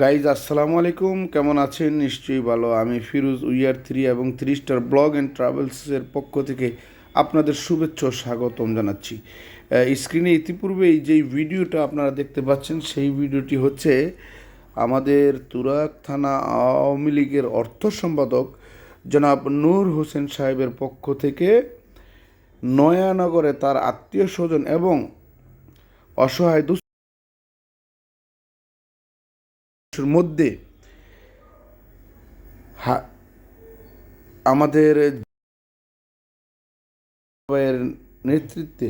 Guys আসসালামু আলাইকুম। কেমন আছেন? নিশ্চয়ই ভালো। আমি ফিরোজ উইয়ার থ্রি এবং থ্রি স্টার ব্লগ অ্যান্ড ট্রাভেলসের পক্ষ থেকে আপনাদের শুভেচ্ছা স্বাগতম জানাচ্ছি। স্ক্রিনে ইতিপূর্বেই যেই ভিডিওটা আপনারা দেখতে পাচ্ছেন, সেই ভিডিওটি হচ্ছে আমাদের তুরাক থানা আওয়ামী লীগের অর্থ সম্পাদক জনাব নূর হোসেন সাহেবের পক্ষ থেকে নয়ানগরে তার আত্মীয় স্বজন এবং অসহায় মধ্যে আমাদের নেতৃত্বে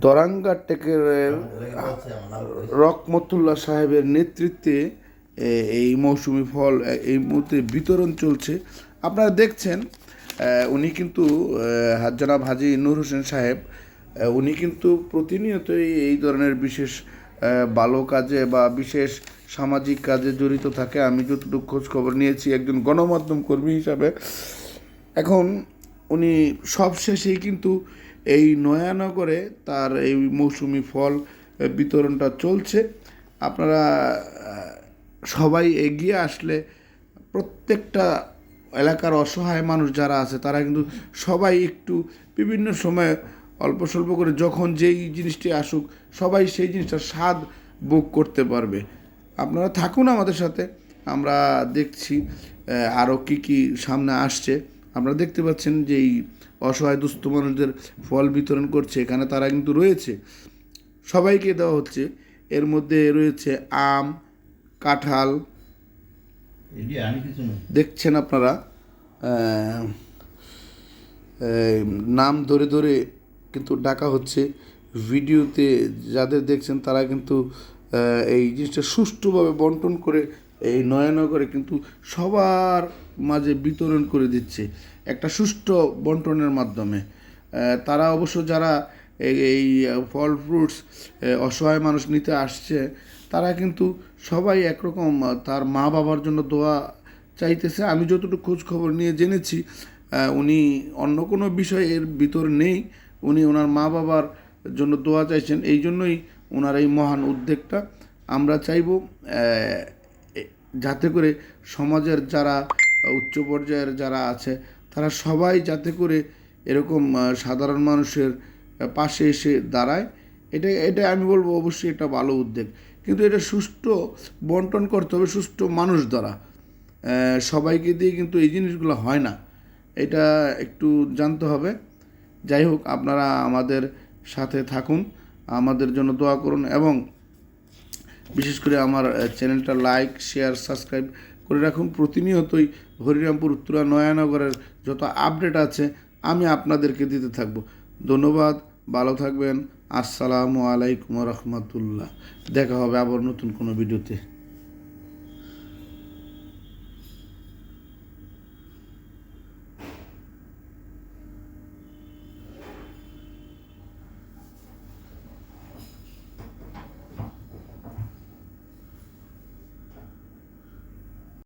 দরাঙ্গা টেকের রকমতুল্লাহ সাহেবের নেতৃত্বে এই মৌসুমি ফল এই মুহূর্তে বিতরণ চলছে। আপনারা দেখছেন উনি কিন্তু জনাব হাজি নূর হোসেন সাহেব উনি কিন্তু প্রতিনিয়তই এই ধরনের বিশেষ ভালো কাজে বা বিশেষ সামাজিক কাজে জড়িত থাকে। আমি যতটুকু খোঁজ খবর নিয়েছি, একজন গণমাধ্যম কর্মী হিসাবে। এখন উনি সবশেষেই কিন্তু এই নয়ানগরে তার এই মৌসুমি ফল বিতরণটা চলছে। আপনারা সবাই এগিয়ে আসলে প্রত্যেকটা এলাকার অসহায় মানুষ যারা আছে, তারা কিন্তু সবাই একটু বিভিন্ন সময় অল্প স্বল্প করে যখন যেই জিনিসটি আসুক সবাই সেই জিনিসটা স্বাদ বুক করতে পারবে। আপনারা থাকুন আমাদের সাথে আমরা দেখছি আরও কী কী সামনে আসছে। আপনারা দেখতে পাচ্ছেন যে এই অসহায় দুস্থ মানুষদের ফল বিতরণ করছে এখানে তারা কিন্তু রয়েছে। সবাইকে দেওয়া হচ্ছে এর মধ্যে রয়েছে আম কাঁঠাল। দেখছেন আপনারা নাম ধরে ধরে কিন্তু ডাকা হচ্ছে। ভিডিওতে যাদের দেখছেন তারা কিন্তু এই জিনিসটা সুষ্ঠুভাবে বন্টন করে এই নয়ানগরে কিন্তু সবার মাঝে বিতরণ করে দিচ্ছে একটা সুষ্ঠু বন্টনের মাধ্যমে। তারা অবশ্য যারা এই ফল ফ্রুটস অসহায় মানুষ নিতে আসছে, তারা কিন্তু সবাই একরকম তার মা বাবার জন্য দোয়া চাইতেছে। আমি যতটুকু খোঁজ খবর নিয়ে জেনেছি উনি অন্য কোনো বিষয়ের ভিতর নেই। উনি ওনার মা বাবার জন্য দোয়া চাইছেন। এই জন্যই ওনার এই মহান উদ্যোগটা। আমরা চাইব যাতে করে সমাজের যারা উচ্চ পর্যায়ের যারা আছে, তারা সবাই যাতে করে এরকম সাধারণ মানুষের পাশে এসে দাঁড়ায়। এটা এটা আমি বলব অবশ্যই একটা ভালো উদ্যোগ। কিন্তু এটা সুষ্ঠু বন্টন করতে হবে, সুষ্ঠু মানুষ দ্বারা। সবাইকে দিয়ে কিন্তু এই জিনিসগুলো হয় না। এটা একটু জানতে হবে। যাই হোক, আপনারা আমাদের সাথে থাকুন, আমাদের জন্য দোয়া করুন এবং বিশেষ করে আমার চ্যানেলটা লাইক, শেয়ার, সাবস্ক্রাইব করে রাখুন। প্রতিনিয়তই হরিরামপুর, উত্তরা, নয়ানগরের যত আপডেট আছে, আমি আপনাদেরকে দিতে থাকব। ধন্যবাদ, ভালো থাকবেন। আসসালামু আলাইকুম রহমতুল্লাহ। দেখা হবে আবার নতুন কোনো ভিডিওতে।